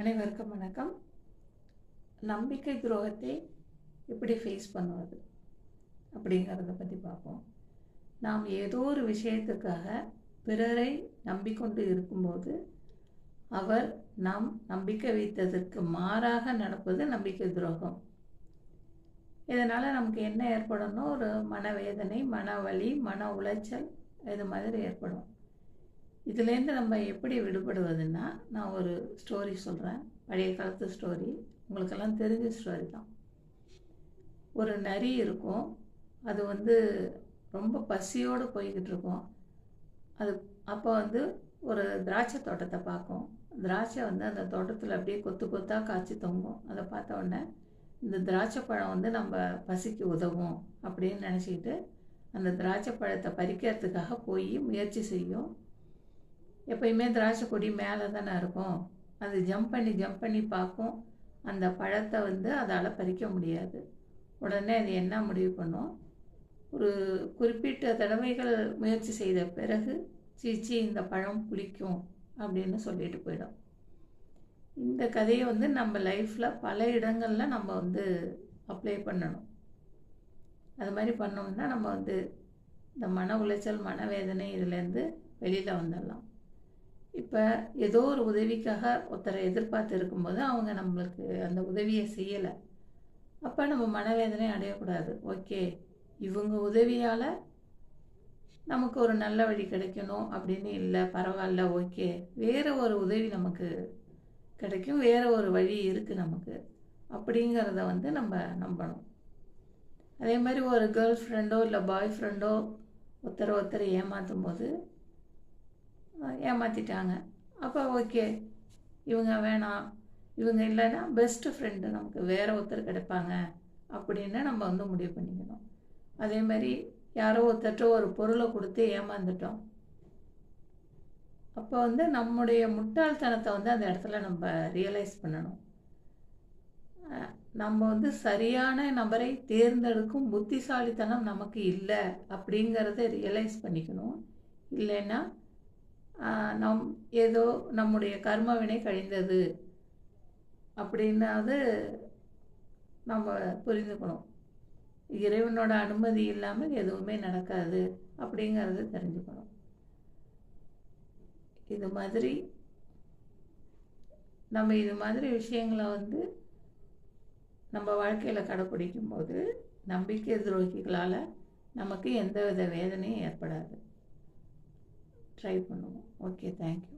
அனைவருக்கும் வணக்கம். நம்பிக்கை துரோகத்தை எப்படி ஃபேஸ் பண்ணுவது அப்படிங்கிறத பற்றி பார்ப்போம். நாம் ஏதோ ஒரு விஷயத்துக்காக பிறரை நம்பிக்கொண்டு இருக்கும்போது அவர் நாம் நம்பிக்கை வைத்ததற்கு மாறாக நடப்பது நம்பிக்கை துரோகம். இதனால் நமக்கு என்ன ஏற்படணும் ஒரு மனவேதனை மன வலி மன உளைச்சல் இது மாதிரி ஏற்படும். இதுலேருந்து நம்ம எப்படி விடுபடுவதுன்னா நான் ஒரு ஸ்டோரி சொல்கிறேன் பழைய காலத்து ஸ்டோரி உங்களுக்கெல்லாம் தெரிஞ்ச ஸ்டோரி தான். ஒரு நரி இருக்கும். அது வந்து ரொம்ப பசியோடு போய்கிட்டு இருக்கும். அது அப்போ வந்து ஒரு திராட்சை தோட்டத்தை பார்க்கும். திராட்சை வந்து அந்த தோட்டத்தில் அப்படியே கொத்து கொத்தாக காய்ச்சி தொங்கும். அதை பார்த்த உடனே இந்த திராட்சை பழம் வந்து நம்ம பசிக்கு உதவும் அப்படின்னு நினச்சிக்கிட்டு அந்த திராட்சை பழத்தை பறிக்கிறதுக்காக போய் முயற்சி செய்யும். எப்பயுமே திராட்சை கொடி மேலே தானே இருக்கும். அது ஜம்ப் பண்ணி ஜம்ப் பண்ணி பார்க்கும். அந்த பழத்தை வந்து அதால் பறிக்க முடியாது. உடனே அது என்ன முடிவு பண்ணும்? ஒரு குறிப்பிட்ட தடவைகள் முயற்சி செய்த பிறகு சீச்சி இந்த பழம் புளிக்கும் அப்படின்னு சொல்லிட்டு போயிடும். இந்த கதையை வந்து நம்ம லைஃப்பில் பல இடங்களில் நம்ம வந்து அப்ளை பண்ணணும். அது மாதிரி பண்ணோம்னா நம்ம வந்து இந்த மன உளைச்சல் மனவேதனை இதுலேருந்து வெளியில் வந்துடலாம். இப்போ ஏதோ ஒரு உதவிக்காக ஒருத்தரை எதிர்பார்த்து இருக்கும்போது அவங்க நம்மளுக்கு அந்த உதவியை செய்யலை. அப்போ நம்ம மனவேதனை அடையக்கூடாது. ஓகே இவங்க உதவியால் நமக்கு ஒரு நல்ல வழி கிடைக்கணும் அப்படின்னு இல்லை பரவாயில்ல ஓகே. வேறு ஒரு உதவி நமக்கு கிடைக்கும். வேறு ஒரு வழி இருக்குது நமக்கு. அப்படிங்கிறத வந்து நம்ம நம்பணும். அதே மாதிரி ஒரு கேர்ள் ஃப்ரெண்டோ இல்லை பாய் ஃப்ரெண்டோ ஒருத்தர் ஒருத்தர் ஏமாற்றும் போது ஏமாற்றிட்டாங்க அப்போ ஓகே இவங்க வேணாம். இவங்க இல்லைன்னா பெஸ்ட்டு ஃப்ரெண்டு நமக்கு வேறு ஒருத்தர் கிடைப்பாங்க அப்படின்னு நம்ம வந்து முடிவு பண்ணிக்கணும். அதே மாதிரி யாரோ ஒருத்தர்கிட்ட ஒரு பொருளை கொடுத்து ஏமாந்துட்டோம். அப்போ வந்து நம்முடைய முட்டாள்தனத்தை வந்து அந்த இடத்துல நம்ம ரியலைஸ் பண்ணணும். நம்ம வந்து சரியான நபரை தேர்ந்தெடுக்கும் புத்திசாலித்தனம் நமக்கு இல்லை அப்படிங்கிறத ரியலைஸ் பண்ணிக்கணும். இல்லைன்னா நம் ஏதோ நம்முடைய கர்மவினை கழிந்தது அப்படின்னாவது நம்ம புரிந்துக்கணும். இறைவனோட அனுமதி இல்லாமல் எதுவுமே நடக்காது அப்படிங்கிறத தெரிஞ்சுக்கணும். இது மாதிரி நம்ம இது மாதிரி விஷயங்களை வந்து நம்ம வாழ்க்கையில் கடைப்பிடிக்கும் போது நம்பிக்கை துரோகிகளால் நமக்கு எந்த வித வேதனையும் ஏற்படாது. ட்ரை பண்ணுவோம். Okay thank you